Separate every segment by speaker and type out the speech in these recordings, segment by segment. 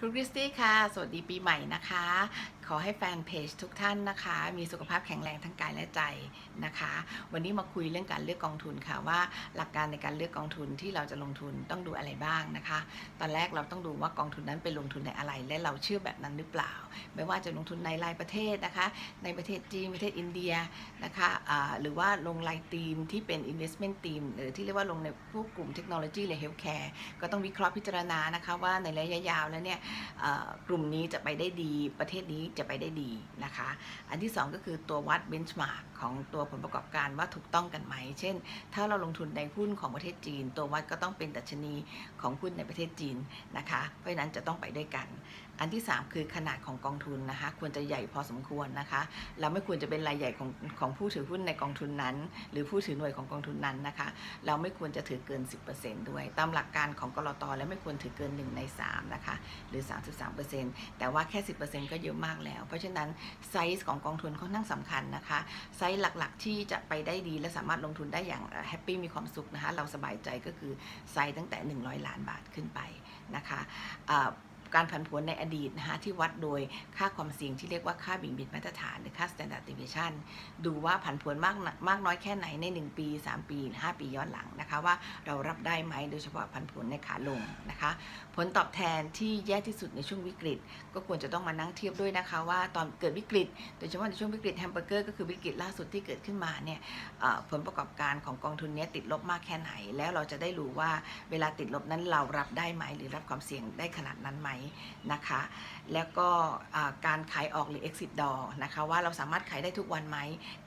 Speaker 1: ครูคริสตี้ค่ะ สวัสดีปีใหม่นะคะ ขอให้แฟนเพจทุกท่านนะคะ มีสุขภาพแข็งแรงทั้งกายและใจนะคะ วันนี้มาคุยเรื่องการเลือกกองทุนค่ะว่าหลักการในการเลือกกองทุนที่เราจะลงทุนต้องดูอะไรบ้างนะคะ ตอนแรกเราต้องดูว่ากองทุนนั้นไปลงทุนในอะไร และเราเชื่อแบบนั้นหรือเปล่า ไม่ว่าจะลงทุนในรายประเทศนะคะ ในประเทศจีนประเทศอินเดียนะคะอ่าหรือว่าลงรายทีมที่เป็น investment team หรือที่เรียกว่าลงในพวกกลุ่มเทคโนโลยีหรือ healthcare ก็ต้องวิเคราะห์พิจารณานะคะว่าในระยะยาวแล้วเนี่ยกลุ่มนี้จะไปได้ดีประเทศนี้จะไปได้ดีนะคะ อันที่ 2 ก็คือตัววัด benchmark ของตัวผลประกอบการว่าถูกต้องกันไหม เช่น ถ้าเราลงทุนในหุ้นของประเทศจีน ตัววัดก็ต้องเป็นดัชนีของหุ้นในประเทศจีนนะคะ เพราะฉะนั้นจะต้องไปด้วยกัน อันที่ 3 คือขนาดของกองทุนนะคะ ควรจะใหญ่พอสมควรนะคะ เราไม่ควรจะเป็นรายใหญ่ของของผู้ถือหุ้นในกองทุนนั้น หรือผู้ถือหน่วยของกองทุนนั้นนะคะ เราไม่ควรจะถือเกิน 10%ด้วย ตามหลักการของกรตแล้วไม่ควรถือเกิน 1 ใน3นะคะ หรือ 33%แต่ว่าแค่ 10%ก็เยอะมากแล้วเพราะฉะนั้นไซส์ของกองทุนค่อนข้างสำคัญนะคะ ไซส์หลักๆที่จะไปได้ดีและสามารถลงทุนได้อย่างแฮปปี้มีความสุขนะคะ เราสบายใจก็คือไซส์ตั้งแต่ 100 ล้านบาทขึ้นไปนะคะ การผันผวนในอดีตนะคะที่วัดโดยค่าความเสี่ยงที่เรียกว่าค่าบิ่งบิดมาตรฐานหรือค่า standard deviation ดูว่าผันผวนมากนมากน้อยแค่ไหนใน 1 ปี 3 ปี 5 ปีย้อนหลังนะคะว่าเรารับได้ไหมโดยเฉพาะผันผวนในขาลงนะคะผลตอบแทนที่แย่ที่สุดในช่วงวิกฤต ก็ควรจะต้องมานั่งเทียบด้วยนะคะว่าตอนเกิดวิกฤต โดยเฉพาะในช่วงวิกฤตแฮมเบอร์เกอร์ก็คือวิกฤตล่าสุดที่เกิดขึ้นมาเนี่ยผลประกอบการของกองทุนนี้ติดลบมากแค่ไหน แล้วเราจะได้รู้ว่าเวลาติดลบนั้นเรารับได้ไหม หรือรับความเสี่ยงได้ขนาดนั้นไหมนะคะ แล้วก็การขายออกหรือ exit door นะคะว่าเราสามารถขายได้ทุกวันไหม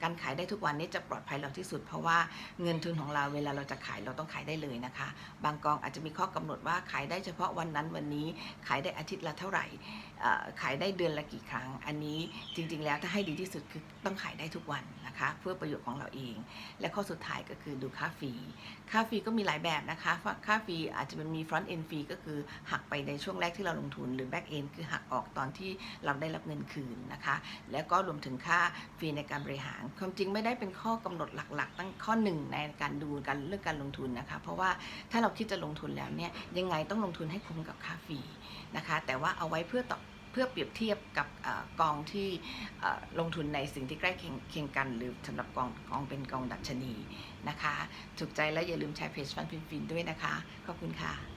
Speaker 1: การขายได้ทุกวันนี้จะปลอดภัยเราที่สุด เพราะว่าเงินทุนของเราเวลาเราจะขายเราต้องขายได้เลยนะคะ บางกองอาจจะมีข้อกำหนดว่าขายได้เฉพาะวันนั้นวันนี้ขายได้อาทิตย์ละเท่าไหร่ขายได้เดือนละกี่ครั้ง อันนี้จริง ๆ แล้วถ้าให้ดีที่สุดคือต้องขายได้ทุกวันนะคะ เพื่อประโยชน์ของเราเอง และข้อสุดท้ายก็คือดูค่าฟรีค่าฟรีก็มีหลายแบบนะคะค่าฟรีอาจจะเป็นมี front end fee ก็คือหักไปในช่วงแรกที่เราลงงทุนหรือ back end คือหักออกตอนที่เราได้รับเงินคืนนะคะ แล้วก็รวมถึงค่าฟรีในการบริหาร ความจริงไม่ได้เป็นข้อกำหนดหลัก ๆ ตั้งข้อหนึ่งในการดูการเรื่องการลงทุนนะคะ เพราะว่าถ้าเราคิดจะลงทุนแล้วเนี่ยยังไงต้องลงทุนให้คุ้มกับค่าฟรีนะคะ แต่ว่าเอาไว้เพื่อตอบเพื่อเปรียบเทียบกับอกองที่ลงทุนในสิ่งที่ใกล้เคียงเคียงกัน หรือสำหรับกองกองเป็นกองดัชนีนะคะ ถูกใจแล้วอย่าลืมแชร์เพจฟันฟินฟินด้วยนะคะ ขอบคุณค่ะ